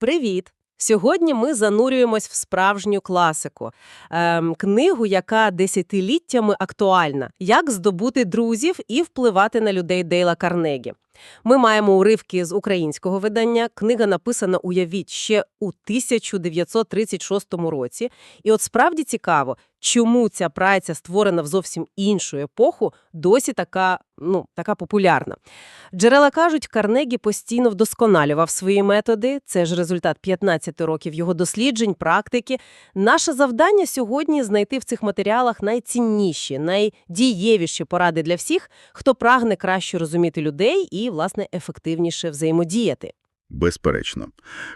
Привіт! Сьогодні ми занурюємось в справжню класику. Ем, книгу, яка десятиліттями актуальна. Як здобути друзів і впливати на людей Дейла Карнегі. Ми маємо уривки з українського видання. Книга написана, уявіть, ще у 1936 році. І от справді цікаво, чому ця праця, створена в зовсім іншу епоху, досі така, ну, така популярна. Джерела кажуть, Карнегі постійно вдосконалював свої методи. Це ж результат 15 років його досліджень, практики. Наше завдання сьогодні знайти в цих матеріалах найцінніші, найдієвіші поради для всіх, хто прагне краще розуміти людей і, власне, ефективніше взаємодіяти. Безперечно.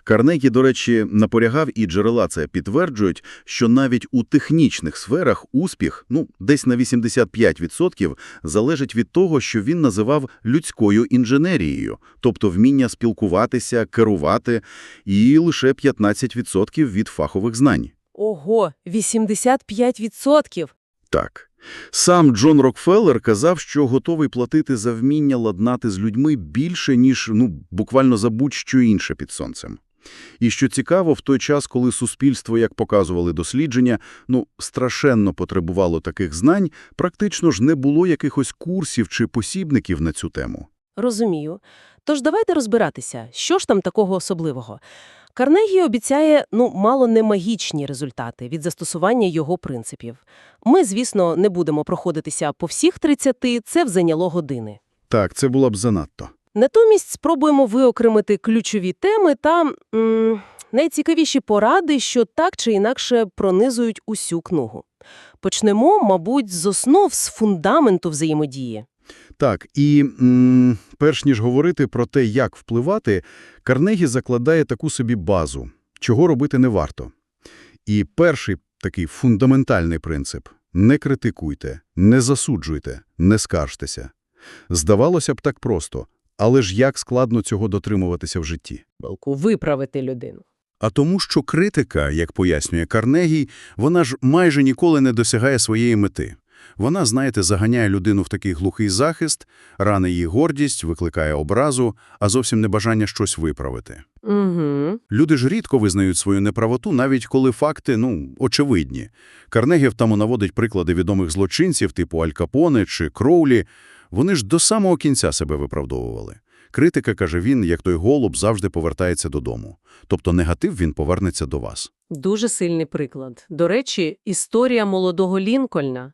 Карнегі, до речі, наполягав і джерела це підтверджують, що навіть у технічних сферах успіх, ну, десь на 85%, залежить від того, що він називав людською інженерією, тобто вміння спілкуватися, керувати, і лише 15% від фахових знань. Ого, 85%! Так. Сам Джон Рокфеллер казав, що готовий платити за вміння ладнати з людьми більше, ніж, ну, буквально за будь-що інше під сонцем. І що цікаво, в той час, коли суспільство, як показували дослідження, ну, страшенно потребувало таких знань, практично ж не було якихось курсів чи посібників на цю тему. Розумію. Тож давайте розбиратися, що ж там такого особливого. Карнегі обіцяє, ну, мало не магічні результати від застосування його принципів. Ми, звісно, не будемо проходитися по всіх 30, це б зайняло години. Так, це було б занадто. Натомість спробуємо виокремити ключові теми та м, найцікавіші поради, що так чи інакше пронизують усю книгу. Почнемо, мабуть, з основ, з фундаменту взаємодії. Так, і м, перш ніж говорити про те, як впливати, Карнегі закладає таку собі базу, чого робити не варто. І перший такий фундаментальний принцип – не критикуйте, не засуджуйте, не скаржтеся. Здавалося б так просто, але ж як складно цього дотримуватися в житті? Балку виправити людину. А тому, що критика, як пояснює Карнегій, вона ж майже ніколи не досягає своєї мети. Вона, знаєте, заганяє людину в такий глухий захист, ране її гордість, викликає образу, а зовсім не бажання щось виправити. Угу. Люди ж рідко визнають свою неправоту, навіть коли факти, ну, очевидні. Карнегів тому наводить приклади відомих злочинців, типу Аль Капоне чи Кроулі. Вони ж до самого кінця себе виправдовували. Критика, каже він, як той голуб, завжди повертається додому. Тобто негатив він повернеться до вас. Дуже сильний приклад. До речі, історія молодого Лінкольна.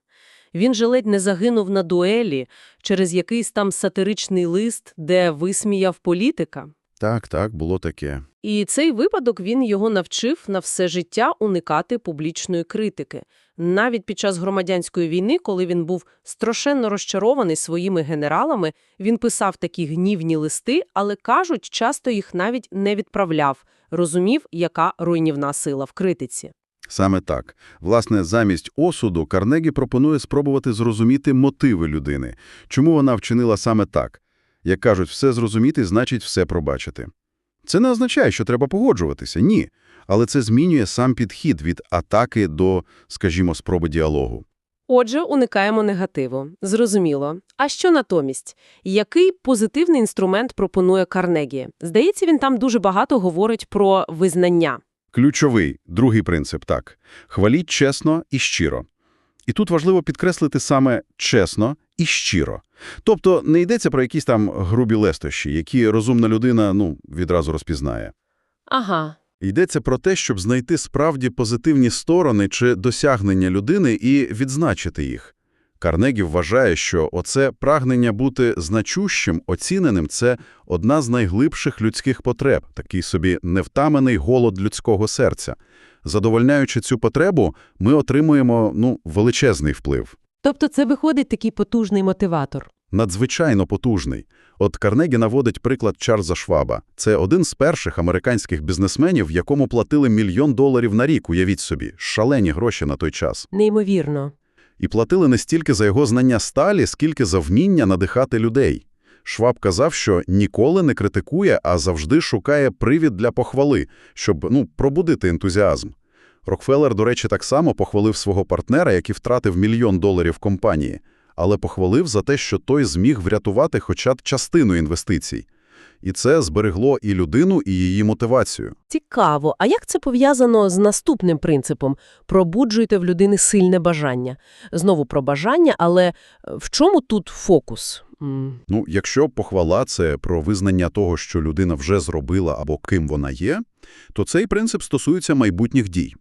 Він же ледь не загинув на дуелі через якийсь там сатиричний лист, де висміяв політика. Так, так, було таке. І цей випадок він його навчив на все життя уникати публічної критики. Навіть під час громадянської війни, коли він був страшенно розчарований своїми генералами, він писав такі гнівні листи, але, кажуть, часто їх навіть не відправляв, розумів, яка руйнівна сила в критиці. Саме так. Власне, замість осуду Карнегі пропонує спробувати зрозуміти мотиви людини. Чому вона вчинила саме так? Як кажуть, все зрозуміти – значить все пробачити. Це не означає, що треба погоджуватися, ні. Але це змінює сам підхід від атаки до, скажімо, спроби діалогу. Отже, уникаємо негативу. Зрозуміло. А що натомість? Який позитивний інструмент пропонує Карнегі? Здається, він там дуже багато говорить про визнання. Ключовий, другий принцип – так. Хваліть чесно і щиро. І тут важливо підкреслити саме чесно і щиро. Тобто не йдеться про якісь там грубі лестощі, які розумна людина, ну, відразу розпізнає. Ага. Йдеться про те, щоб знайти справді позитивні сторони чи досягнення людини і відзначити їх. Карнегі вважає, що оце прагнення бути значущим, оціненим – це одна з найглибших людських потреб, такий собі невтамений голод людського серця. Задовольняючи цю потребу, ми отримуємо, ну, величезний вплив. Тобто це виходить такий потужний мотиватор. Надзвичайно потужний. От Карнегі наводить приклад Чарльза Шваба. Це один з перших американських бізнесменів, якому платили мільйон доларів на рік, уявіть собі, шалені гроші на той час. Неймовірно. І платили не стільки за його знання сталі, скільки за вміння надихати людей. Шваб казав, що ніколи не критикує, а завжди шукає привід для похвали, щоб, ну, пробудити ентузіазм. Рокфеллер, до речі, так само похвалив свого партнера, який втратив мільйон доларів компанії, але похвалив за те, що той зміг врятувати хоча б частину інвестицій. І це зберегло і людину, і її мотивацію. Цікаво. А як це пов'язано з наступним принципом? Пробуджуйте в людини сильне бажання. Знову про бажання, але е, в чому тут фокус? М, Ну, якщо похвала – це про визнання того, що людина вже зробила або ким вона є, то цей принцип стосується майбутніх дій.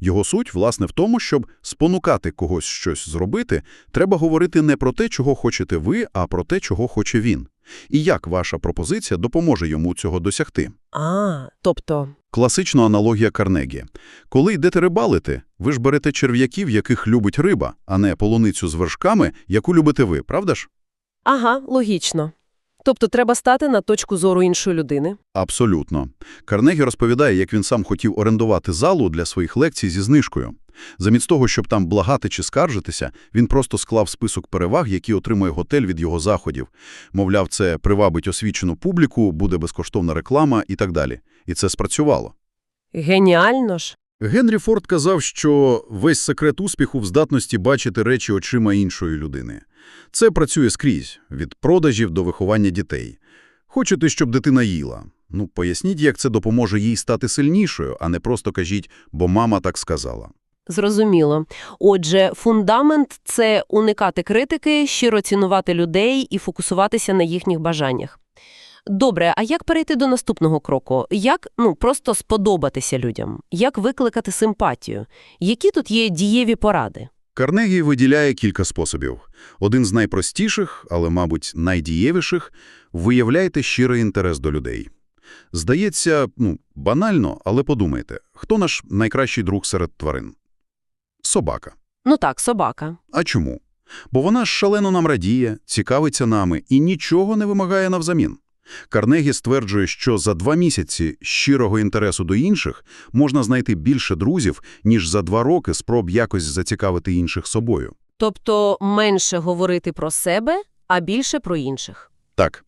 Його суть, власне, в тому, щоб спонукати когось щось зробити, треба говорити не про те, чого хочете ви, а про те, чого хоче він. І як ваша пропозиція допоможе йому цього досягти. А, тобто, Класична аналогія Карнегі. Коли йдете рибалити, ви ж берете черв'яків, яких любить риба, а не полуницю з вершками, яку любите ви, правда ж? ага, логічно. Тобто треба стати на точку зору іншої людини. Абсолютно. Карнегі розповідає, як він сам хотів орендувати залу для своїх лекцій зі знижкою. Замість того, щоб там благати чи скаржитися, він просто склав список переваг, які отримує готель від його заходів. Мовляв, це привабить освічену публіку, буде безкоштовна реклама і так далі. І це спрацювало. Геніально ж. Генрі Форд казав, що весь секрет успіху в здатності бачити речі очима іншої людини. Це працює скрізь, від продажів до виховання дітей. Хочете, щоб дитина їла? Ну, поясніть, як це допоможе їй стати сильнішою, а не просто кажіть, бо мама так сказала. Зрозуміло. Отже, фундамент – це уникати критики, щиро цінувати людей і фокусуватися на їхніх бажаннях. Добре, а як перейти до наступного кроку? Як, ну, просто сподобатися людям? Як викликати симпатію? Які тут є дієві поради? Карнегі виділяє кілька способів. Один з найпростіших, але, мабуть, найдієвіших – виявляйте щирий інтерес до людей. Здається, ну, банально, але подумайте, хто наш найкращий друг серед тварин? Собака. Ну так, собака. А чому? Бо вона шалено нам радіє, цікавиться нами і нічого не вимагає навзамін. Карнегі стверджує, що за два місяці щирого інтересу до інших можна знайти більше друзів, ніж за два роки спроб якось зацікавити інших собою. Тобто менше говорити про себе, а більше про інших. Так,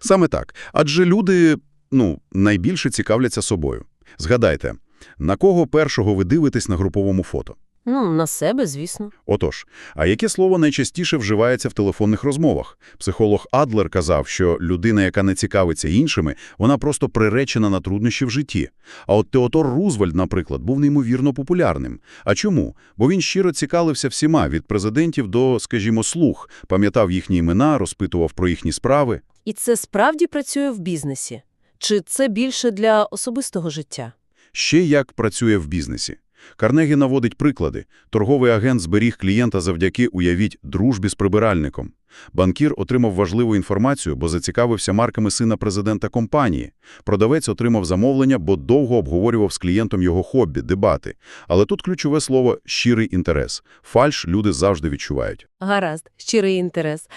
саме так. Адже люди, ну, найбільше цікавляться собою. Згадайте, на кого першого ви дивитесь на груповому фото? Ну, на себе, звісно. Отож, а яке слово найчастіше вживається в телефонних розмовах? Психолог Адлер казав, що людина, яка не цікавиться іншими, вона просто приречена на труднощі в житті. А от Теодор Рузвельт, наприклад, був неймовірно популярним. А чому? Бо він щиро цікавився всіма, від президентів до, скажімо, слуг, пам'ятав їхні імена, розпитував про їхні справи. І це справді працює в бізнесі? Чи це більше для особистого життя? Ще як працює в бізнесі. Карнегі наводить приклади. Торговий агент зберіг клієнта завдяки, уявіть, дружбі з прибиральником. Банкір отримав важливу інформацію, бо зацікавився марками сина президента компанії. Продавець отримав замовлення, бо довго обговорював з клієнтом його хобі, дебати. Але тут ключове слово – щирий інтерес. Фальш люди завжди відчувають. Гаразд, щирий інтерес.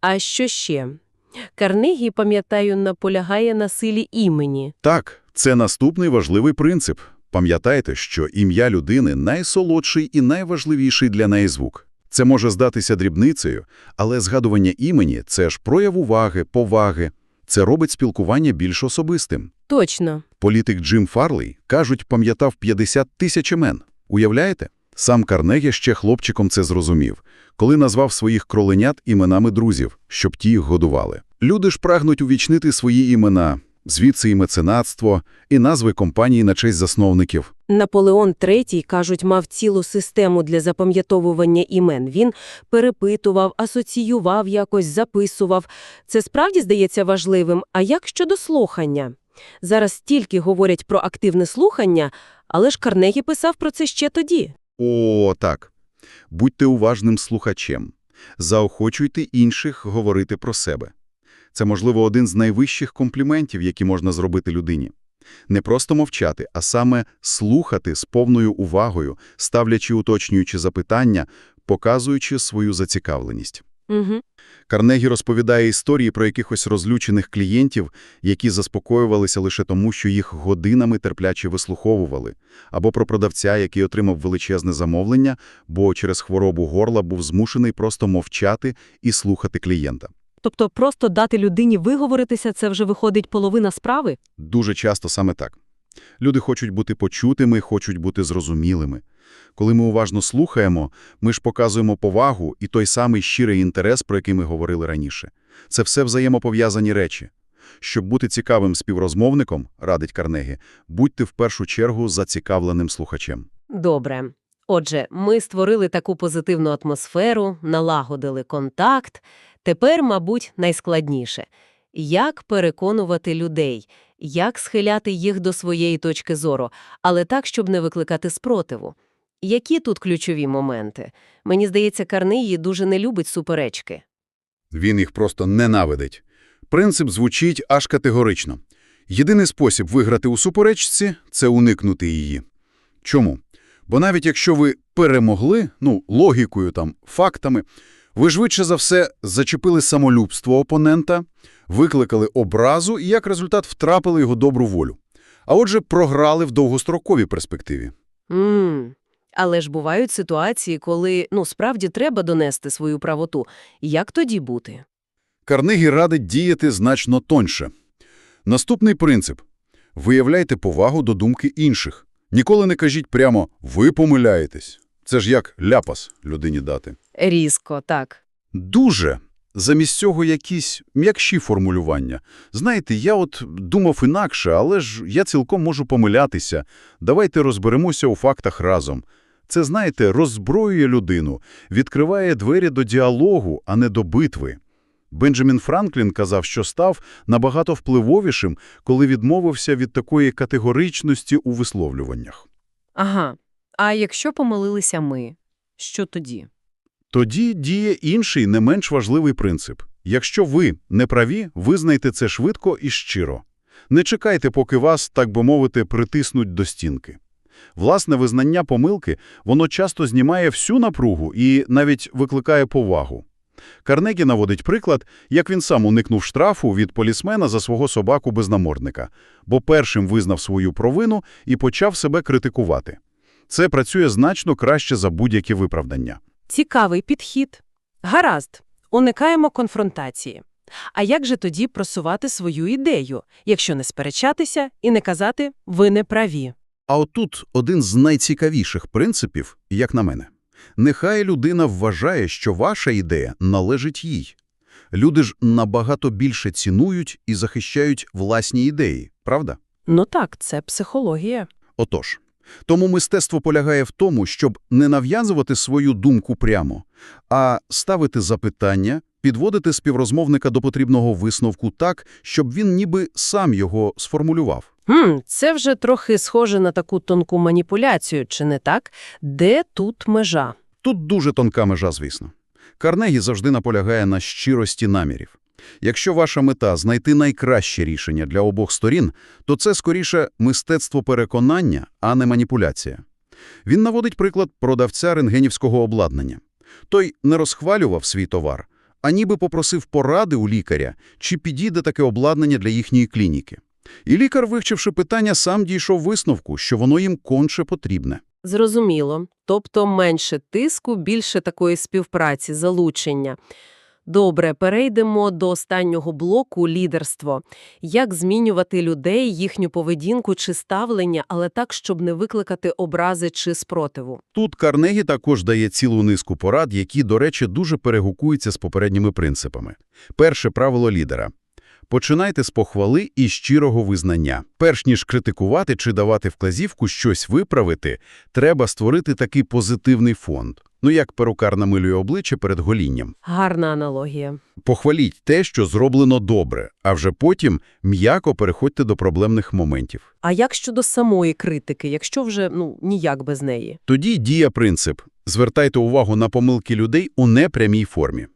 А що ще? Карнегі, пам'ятаю, наполягає на силі імені. Так, це наступний важливий принцип. Пам'ятайте, що ім'я людини – найсолодший і найважливіший для неї звук. Це може здатися дрібницею, але згадування імені – це ж прояв уваги, поваги. Це робить спілкування більш особистим. Точно. Політик Джим Фарлей, кажуть, пам'ятав 50 тисяч імен. Уявляєте? Сам Карнегі ще хлопчиком це зрозумів, коли назвав своїх кроленят іменами друзів, щоб ті їх годували. Люди ж прагнуть увічнити свої імена, звідси і меценатство, і назви компанії на честь засновників. Наполеон III, кажуть, мав цілу систему для запам'ятовування імен. Він перепитував, асоціював якось, записував. Це справді здається важливим. А як щодо слухання? Зараз стільки говорять про активне слухання, але ж Карнегі писав про це ще тоді. О, так. Будьте уважним слухачем. Заохочуйте інших говорити про себе. Це, можливо, один з найвищих компліментів, які можна зробити людині. Не просто мовчати, а саме слухати з повною увагою, ставлячи уточнюючі запитання, показуючи свою зацікавленість. Угу. Карнегі розповідає історії про якихось розлючених клієнтів, які заспокоювалися лише тому, що їх годинами терпляче вислуховували, або про продавця, який отримав величезне замовлення, бо через хворобу горла був змушений просто мовчати і слухати клієнта. Тобто просто дати людині виговоритися – це вже виходить половина справи? Дуже часто саме так. Люди хочуть бути почутими, хочуть бути зрозумілими. Коли ми уважно слухаємо, ми ж показуємо повагу і той самий щирий інтерес, про який ми говорили раніше. Це все взаємопов'язані речі. Щоб бути цікавим співрозмовником, радить Карнегі, будьте в першу чергу зацікавленим слухачем. Добре. Отже, ми створили таку позитивну атмосферу, налагодили контакт. Тепер, мабуть, найскладніше – як переконувати людей, як схиляти їх до своєї точки зору, але так, щоб не викликати спротиву. Які тут ключові моменти? Мені здається, Карниї дуже не любить суперечки. Він їх просто ненавидить. Принцип звучить аж категорично. Єдиний спосіб виграти у суперечці – це уникнути її. Чому? Бо навіть якщо ви перемогли, ну, логікою, там, фактами, ви швидше за все зачепили самолюбство опонента, викликали образу і як результат втрапили його добру волю. А отже, програли в довгостроковій перспективі. Мм. Але ж бувають ситуації, коли, ну, справді треба донести свою правоту. Як тоді бути? Карнегі радить діяти значно тоньше. Наступний принцип – виявляйте повагу до думки інших. Ніколи не кажіть прямо «ви помиляєтесь». Це ж як ляпас людині дати. Різко, так. Дуже. Замість цього якісь м'якші формулювання. Знаєте, я от думав інакше, але ж я цілком можу помилятися. Давайте розберемося у фактах разом. Це, знаєте, роззброює людину, відкриває двері до діалогу, а не до битви. Бенджамін Франклін казав, що став набагато впливовішим, коли відмовився від такої категоричності у висловлюваннях. Ага. А якщо помилилися ми, що тоді? Тоді діє інший, не менш важливий принцип. Якщо ви не праві, визнайте це швидко і щиро. Не чекайте, поки вас, так би мовити, притиснуть до стінки. Власне визнання помилки, воно часто знімає всю напругу і навіть викликає повагу. Карнегі наводить приклад, як він сам уникнув штрафу від полісмена за свого собаку-безнамордника, бо першим визнав свою провину і почав себе критикувати. Це працює значно краще за будь-які виправдання. Цікавий підхід. Гаразд, уникаємо конфронтації. А як же тоді просувати свою ідею, якщо не сперечатися і не казати «ви не праві»? А отут один з найцікавіших принципів, як на мене. Нехай людина вважає, що ваша ідея належить їй. Люди ж набагато більше цінують і захищають власні ідеї, правда? Ну так, це психологія. Отож, тому мистецтво полягає в тому, щоб не нав'язувати свою думку прямо, а ставити запитання, підводити співрозмовника до потрібного висновку так, щоб він ніби сам його сформулював. Хм, це вже трохи схоже на таку тонку маніпуляцію, чи не так? Де тут межа? Тут дуже тонка межа, звісно. Карнегі завжди наполягає на щирості намірів. Якщо ваша мета – знайти найкраще рішення для обох сторін, то це, скоріше, мистецтво переконання, а не маніпуляція. Він наводить приклад продавця рентгенівського обладнання. Той не розхвалював свій товар, а ніби попросив поради у лікаря, чи підійде таке обладнання для їхньої клініки. І лікар, вивчивши питання, сам дійшов висновку, що воно їм конче потрібне. Зрозуміло. Тобто менше тиску, більше такої співпраці, залучення. Добре, перейдемо до останнього блоку – лідерство. Як змінювати людей, їхню поведінку чи ставлення, але так, щоб не викликати образи чи спротиву? Тут Карнегі також дає цілу низку порад, які, до речі, дуже перегукуються з попередніми принципами. Перше правило лідера. Починайте з похвали і щирого визнання. Перш ніж критикувати чи давати вказівку щось виправити, треба створити такий позитивний фонд. Ну, як перукар намилює обличчя перед голінням. Гарна аналогія. Похваліть те, що зроблено добре, а вже потім м'яко переходьте до проблемних моментів. А як щодо самої критики, якщо вже, ну, ніяк без неї? Тоді діє принцип – звертайте увагу на помилки людей у непрямій формі.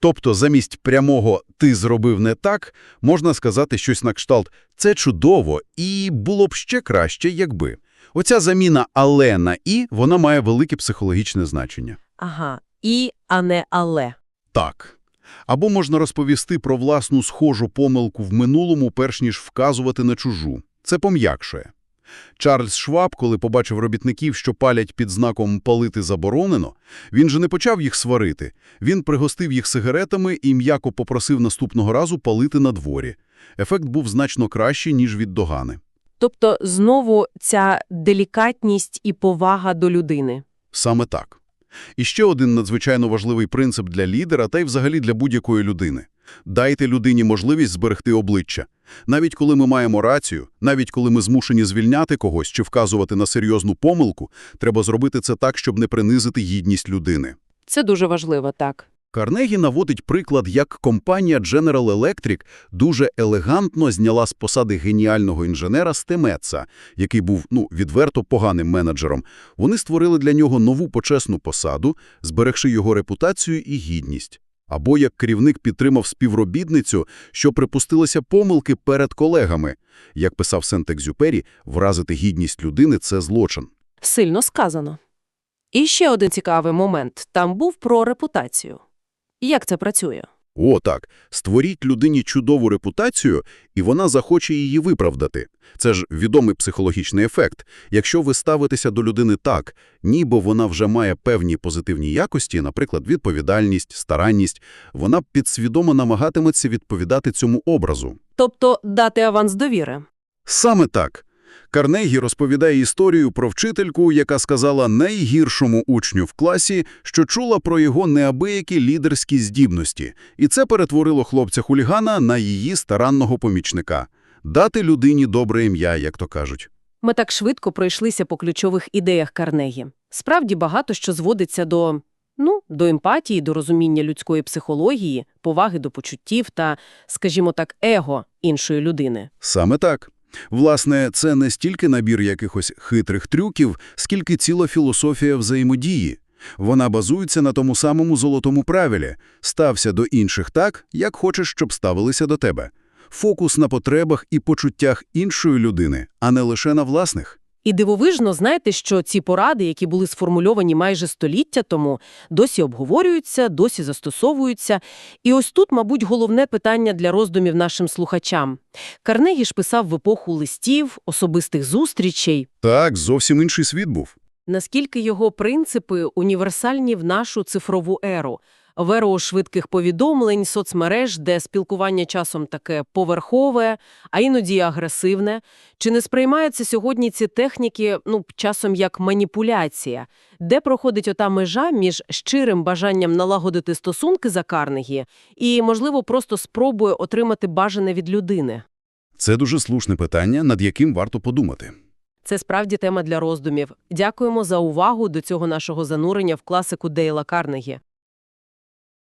Тобто замість прямого «ти зробив не так» можна сказати щось на кшталт «це чудово» і було б ще краще, якби. Оця заміна «але» на «і» вона має велике психологічне значення. Ага, і, а не але. Так. Або можна розповісти про власну схожу помилку в минулому, перш ніж вказувати на чужу. Це пом'якшує. Чарльз Шваб, коли побачив робітників, що палять під знаком «палити заборонено», він же не почав їх сварити. Він пригостив їх сигаретами і м'яко попросив наступного разу палити на дворі. Ефект був значно кращий, ніж від догани. Тобто, знову ця делікатність і повага до людини. Саме так. І ще один надзвичайно важливий принцип для лідера та й взагалі для будь-якої людини. Дайте людині можливість зберегти обличчя. Навіть коли ми маємо рацію, навіть коли ми змушені звільняти когось чи вказувати на серйозну помилку, треба зробити це так, щоб не принизити гідність людини. Це дуже важливо, так. Карнегі наводить приклад, як компанія General Electric дуже елегантно зняла з посади геніального інженера Стеметса, який був, ну, відверто поганим менеджером. Вони створили для нього нову почесну посаду, зберегши його репутацію і гідність. Або як керівник підтримав співробітницю, що припустилася помилки перед колегами. Як писав Сент-Екзюпері, вразити гідність людини – це злочин. Сильно сказано. І ще один цікавий момент. Там був про репутацію. Як це працює? О, так. Створіть людині чудову репутацію, і вона захоче її виправдати. Це ж відомий психологічний ефект. Якщо ви ставитеся до людини так, ніби вона вже має певні позитивні якості, наприклад, відповідальність, старанність, вона підсвідомо намагатиметься відповідати цьому образу. Тобто дати аванс довіри. Саме так. Карнегі розповідає історію про вчительку, яка сказала найгіршому учню в класі, що чула про його неабиякі лідерські здібності, і це перетворило хлопця-хулігана на її старанного помічника. Дати людині добре ім'я, як то кажуть. Ми так швидко пройшлися по ключових ідеях Карнегі. Справді багато що зводиться до, ну, до емпатії, до розуміння людської психології, поваги до почуттів та, скажімо так, его іншої людини. Саме так. Власне, це не стільки набір якихось хитрих трюків, скільки ціла філософія взаємодії. Вона базується на тому самому золотому правилі – стався до інших так, як хочеш, щоб ставилися до тебе. Фокус на потребах і почуттях іншої людини, а не лише на власних. І дивовижно, знаєте, що ці поради, які були сформульовані майже століття тому, досі обговорюються, досі застосовуються. І ось тут, мабуть, головне питання для роздумів нашим слухачам. Карнегі ж писав в епоху листів, особистих зустрічей. Так, зовсім інший світ був. Наскільки його принципи універсальні в нашу цифрову еру? В еру швидких повідомлень, соцмереж, де спілкування часом таке поверхове, а іноді агресивне. Чи не сприймаються сьогодні ці техніки ну, часом як маніпуляція? Де проходить ота межа між щирим бажанням налагодити стосунки за Карнегі і, можливо, просто спробою отримати бажане від людини? Це дуже слушне питання, над яким варто подумати. Це справді тема для роздумів. Дякуємо за увагу до цього нашого занурення в класику Дейла Карнегі.